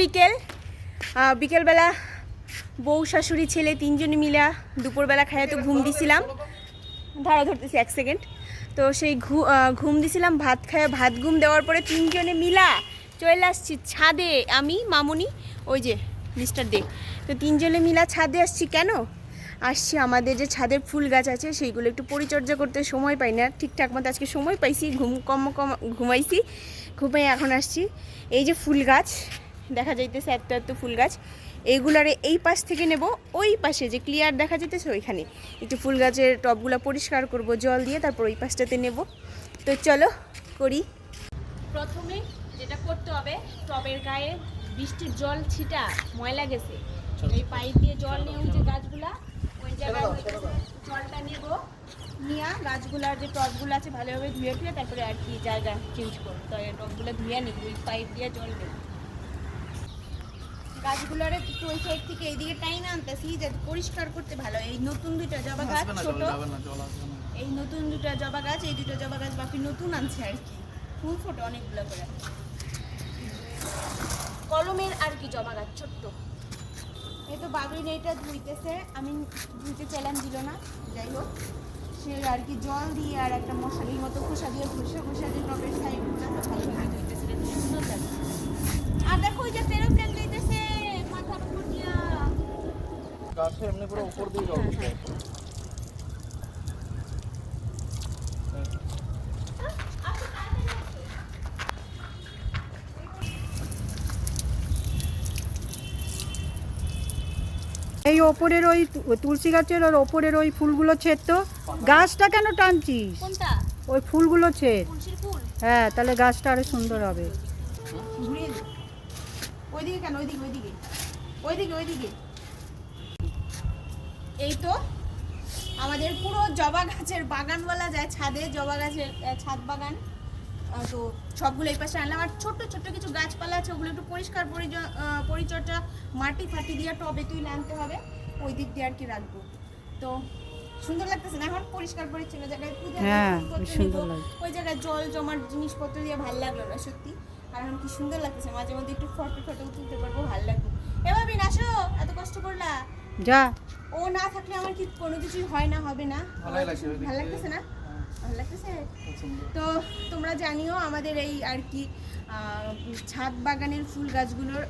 বিকেল। বিকেলবেলা বউ, শাশুড়ি, ছেলে তিনজনে মিলা দুপুরবেলা খাইয়ে তো ঘুম দিছিলাম। ধারা, ধরতেছি এক সেকেন্ড। তো সেই ঘুম দিছিলাম, ভাত খায় ভাত ঘুম দেওয়ার পরে তিনজনে মিলা চলে আসছি ছাদে আমি, মামুনি, ওই যে মিস্টার দে। তো তিনজনে মিলা ছাদে আসছি কেন? আসছি আমাদের যে ছাদের ফুল গাছ আছে, সেইগুলো একটু পরিচর্যা করতে সময় পাই না। ঠিকঠাক মতো আজকে সময় পাইছি, ঘুম কম কম ঘুমাইছি ঘুমাই এখন আসছি। এই যে ফুল গাছ দেখা যাইতেছে এত এত ফুল গাছ। এইগুলারে এই পাশ থেকে নেব ওই পাশে যে ক্লিয়ার দেখা যেতেছে ওইখানে। একটু ফুল গাছের টবগুলো পরিষ্কার করব জল দিয়ে তারপর ওই পাশটাতে নেব। তো চলো করি। প্রথমে যেটা করতে হবে টবের গায়ে বৃষ্টির জল ছিটা ময়লা গেছে। এই পাইপ দিয়ে জল নিয়ে ওই যে গাছগুলা ওই জায়গায় জলটা নেব। নিয়ে গাছগুলার যে টবগুলো আছে ভালোভাবে ধুয়ে ধুয়ে তারপরে আর কি জায়গা চেঞ্জ করব। তো এই টবগুলো ধুয়ে নিব ওই পাইপ দিয়ে জল দেবো গাছগুলোর একটু ওই সাইড থেকে এইদিকে টাইম আনতেছি যাতে পরিষ্কার করতে ভালো এই নতুন দুইটা জবা গাছ ছোট। এই নতুন দুটো জবা গাছ এই দুটো জবা গাছ বাপি নতুন আনছে আর কি। ফুল ফোটে অনেকগুলো করে। কলমের আর কি জবা গাছ ছোট্ট। এই তো বাগড়ি এটা ধুইতেছে। আমি ধুইতে চাইলাম দিল না। যাই হোক সে আর কি জল দিয়ে আর একটা মশারির মতো খোসা দিয়ে ঘষে ঘষে দিয়ে টবের সাইডটা ভালোভাবে ধুইতেছে। সুন্দর লাগে আর দেখো ওই যে এরোপ্লেন দিতেছে মাথার উপর দিয়া গাছে এমনি পুরো উপর দিয়ে জল দিতে এই ওপরের ওই তুলসী গাছের ওর ওপরের ওই ফুলগুলো ছেদ তো। গাছটা কেন টানছিস? ওই ফুলগুলো ছেদ। হ্যাঁ তাহলে গাছটা আরও সুন্দর হবে। ওইদিকে কেন? ওইদিকে ওইদিকে। ওইদিকে ওইদিকে। এই তো আমাদের পুরো জবা গাছের বাগান বলা যায় ছাদে জবা গাছের ছাদ বাগান। তো সবগুলো এই পাশে আনলাম। আর ছোট্ট ছোট্ট কিছু গাছপালা আছে ওগুলো একটু পরিষ্কার পরিচর্যা মাটি ফাটি দিয়ে টবে তুলে আনতে হবে। ওই দিক দিয়ে আর কি রাখব। তো সুন্দর লাগতেছে না? এখন পরিষ্কার পরিচ্ছন্ন জায়গায় পূজা হ্যাঁ। ওই জায়গায় জল জমার জিনিসপত্র দিয়ে ভালো লাগল না সত্যি। আর এখন কি সুন্দর লাগতেছে। মাঝে মধ্যে একটু ফটো ফটো তুলতে পারব ভালো লাগবে। এবার বিন আসো এত কষ্ট করলা। যা। ও না থাকলে আমার কি কোনো কিছুই হয় না হবে না? লাগছে ভালো লাগতেছে না? হ্যাঁ, ভালো লাগতেছে? তো তোমরা জানিও আমাদের এই আর কি ছাদ বাগানের ফুল গাছগুলোর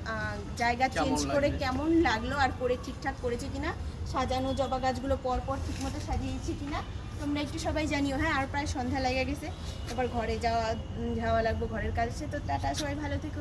জায়গা কেমন চেঞ্জ করে কেমন লাগল আর করে ঠিকঠাক করেছে কিনা সাজানো জবা গাছগুলো পর পর ঠিক মতো সাজিয়েছি কিনা তোমরা একটু সবাই জানিও। হ্যাঁ আর প্রায় সন্ধ্যা লেগে গেছে এবার ঘরে যাওয়া যাওয়া লাগবো ঘরের কাজ আছে তো টাটা সবাই ভালো থেকো।